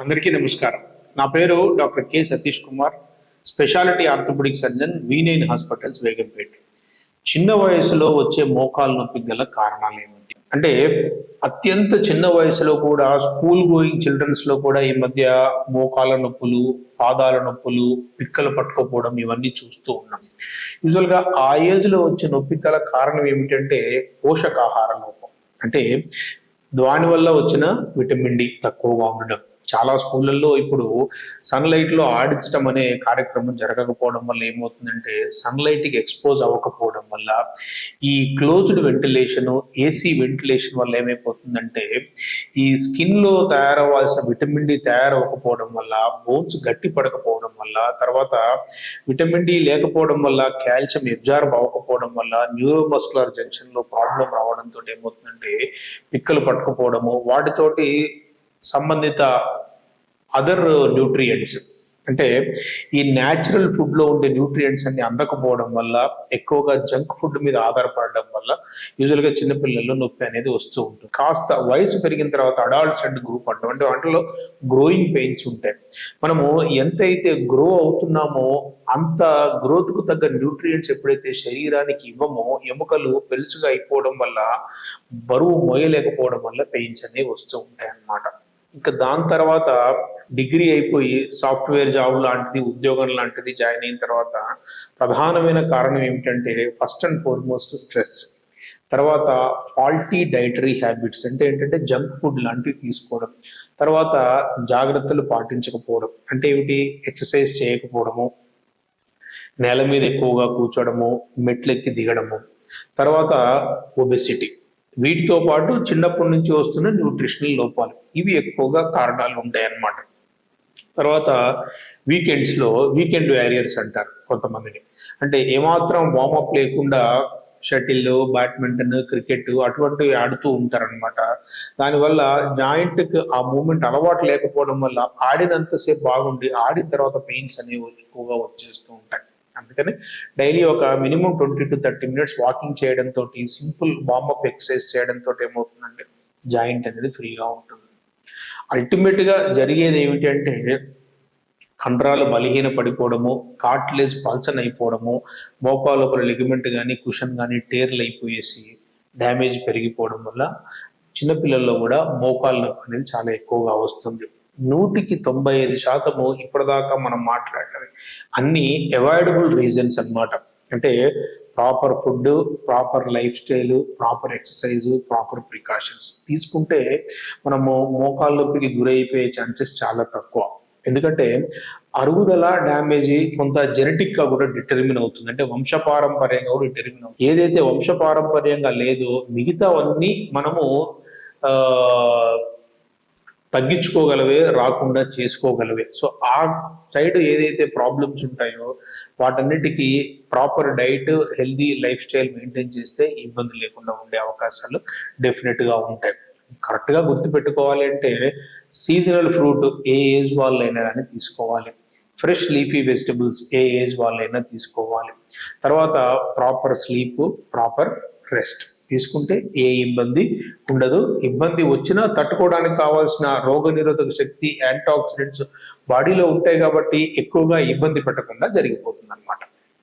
అందరికీ నమస్కారం. నా పేరు doctor K Satish Kumar speciality orthopaedic surgeon V nine hospitals Begumpet. చిన్న వయసులో వచ్చే మోకాలు నొప్పి గల కారణాలు ఏమిటి? అంటే అత్యంత చిన్న వయసులో కూడా స్కూల్ గోయింగ్ చిల్డ్రన్స్లో కూడా ఈ మధ్య మోకాల నొప్పులు పాదాల నొప్పులు పిక్కలు పట్టుకోపోవడం ఇవన్నీ చూస్తూ ఉన్నాం. యూజువల్గా ఆ ఏజ్లో వచ్చే నొప్పి గల కారణం ఏమిటంటే పోషకాహార లోపం. అంటే దాని వల్ల వచ్చిన విటమిన్ డి తక్కువగా ఉండడం. చాలా స్కూళ్ళల్లో ఇప్పుడు సన్లైట్లో ఆడించడం అనే కార్యక్రమం జరగకపోవడం వల్ల ఏమవుతుందంటే సన్లైట్కి ఎక్స్పోజ్ అవ్వకపోవడం వల్ల ఈ క్లోజ్డ్ వెంటిలేషన్ ఏసీ వెంటిలేషన్ వల్ల ఏమైపోతుందంటే ఈ స్కిన్లో తయారవ్వాల్సిన విటమిన్ డి తయారవ్వకపోవడం వల్ల బోన్స్ గట్టి పడకపోవడం వల్ల తర్వాత విటమిన్ డి లేకపోవడం వల్ల కాల్షియం ఎబ్జార్బ్ అవ్వకపోవడం వల్ల న్యూరోమస్కులర్ జంక్షన్లో ప్రాబ్లం రావడంతో ఏమవుతుందంటే పిక్కలు పట్టుకుపోవడము వాటితోటి సంబంధిత అదర్ న్యూట్రియంట్స్ అంటే ఈ న్యాచురల్ ఫుడ్లో ఉండే న్యూట్రియంట్స్ అన్ని అందకపోవడం వల్ల ఎక్కువగా జంక్ ఫుడ్ మీద ఆధారపడడం వల్ల యూజువల్గా చిన్నపిల్లల్లో నొప్పి అనేది వస్తూ ఉంటుంది. కాస్త వయసు పెరిగిన తర్వాత అడాల్ట్స్ అండ్ గ్రూప్ అంటాం. అంటే వాటిలో గ్రోయింగ్ పెయిన్స్ ఉంటాయి. మనము ఎంతైతే గ్రో అవుతున్నామో అంత గ్రోత్కు తగ్గ న్యూట్రియంట్స్ ఎప్పుడైతే శరీరానికి ఇవ్వమో ఎముకలు పెలుసుగా అయిపోవడం వల్ల బరువు మోయలేకపోవడం వల్ల పెయిన్స్ అనేవి వస్తూ ఉంటాయి అన్నమాట ఇంకా దాని తర్వాత డిగ్రీ అయిపోయి సాఫ్ట్వేర్ జాబ్ లాంటిది ఉద్యోగం లాంటిది జాయిన్ అయిన తర్వాత ప్రధానమైన కారణం ఏమిటంటే ఫస్ట్ అండ్ ఫార్మోస్ట్ స్ట్రెస్. తర్వాత ఫాల్టీ డైటరీ హ్యాబిట్స్ అంటే ఏంటంటే జంక్ ఫుడ్ లాంటివి తీసుకోవడం. తర్వాత జాగ్రత్తలు పాటించకపోవడం. అంటే ఏమిటి? ఎక్సర్సైజ్ చేయకపోవడము. నేల మీద ఎక్కువగా కూర్చోడము. మెట్లెక్కి దిగడము. తర్వాత ఒబెసిటీ. వీటితో పాటు చిన్నప్పటి నుంచి వస్తున్న న్యూట్రిషనల్ లోపాలు. ఇవి ఎక్కువగా కారణాలు ఉంటాయి అన్నమాట తర్వాత వీకెండ్స్లో వీకెండ్ వ్యారియర్స్ అంటారు కొంతమందిని. అంటే ఏమాత్రం వార్మప్ లేకుండా షటిల్ బ్యాడ్మింటన్ క్రికెట్ అటువంటివి ఆడుతూ ఉంటారనమాట దానివల్ల జాయింట్కి ఆ మూమెంట్ అలవాటు లేకపోవడం వల్ల ఆడినంతసేపు బాగుండి ఆడిన తర్వాత పెయిన్స్ అనేవి ఎక్కువగా వచ్చేస్తూ ఉంటాయి. అందుకని డైలీ ఒక minimum twenty to thirty minutes walking చేయడంతో సింపుల్ వార్మప్ ఎక్సర్సైజ్ చేయడంతో ఏమవుతుందంటే జాయింట్ అనేది ఫ్రీగా ఉంటుంది. అల్టిమేట్గా జరిగేది ఏమిటంటే కండరాలు బలహీన పడిపోవడము కాట్లేజ్ పల్చన్ అయిపోవడము మోకాలు లిగమెంట్ కానీ కుషన్ కానీ టేర్లు అయిపోయేసి డ్యామేజ్ పెరిగిపోవడం వల్ల చిన్నపిల్లల్లో కూడా మోకాల నొప్పి అనేది చాలా ఎక్కువగా వస్తుంది. నూటికి తొంభై ఐదు శాతము ఇప్పటిదాకా మనం మాట్లాడినవి. అన్ని అవాయిడబుల్ రీజన్స్ అన్నమాట. అంటే proper food proper life style proper exercise proper precautions తీసుకుంటే మనము మోకాళ్ళొప్పికి గురైపోయే ఛాన్సెస్ చాలా తక్కువ. ఎందుకంటే అరుగుదల డ్యామేజ్ కొంత జెనెటిక్గా కూడా డిటర్మిన్ అవుతుంది. అంటే వంశపారంపర్యంగా కూడా డిటర్మిన్ అవుతుంది. ఏదైతే వంశపారంపర్యంగా లేదో మిగతావన్నీ మనము ఆ తగ్గించుకోగలవే రాకుండా చేసుకోగలవే. సో ఆ సైడ్ ఏదైతే ప్రాబ్లమ్స్ ఉంటాయో వాటన్నిటికీ proper diet healthy life style maintain చేస్తే ఇబ్బంది లేకుండా ఉండే అవకాశాలు డెఫినెట్గా ఉంటాయి. కరెక్ట్గా గుర్తుపెట్టుకోవాలి అంటే సీజనల్ ఫ్రూట్ ఏ ఏజ్ వాళ్ళైనా కానీ తీసుకోవాలి. ఫ్రెష్ లీఫీ వెజిటబుల్స్ ఏ ఏజ్ వాళ్ళైనా తీసుకోవాలి. తర్వాత ప్రాపర్ స్లీప్ ప్రాపర్ రెస్ట్. తీసుకుంటే ఏ ఇబ్బంది ఉండదు. ఇబ్బంది వచ్చినా తట్టుకోవడానికి కావాల్సిన రోగ నిరోధక శక్తి యాంటీ ఆక్సిడెంట్స్ బాడీలో ఉంటాయి కాబట్టి ఎక్కువగా ఇబ్బంది పెట్టకుండా జరిగిపోతుంది అనమాట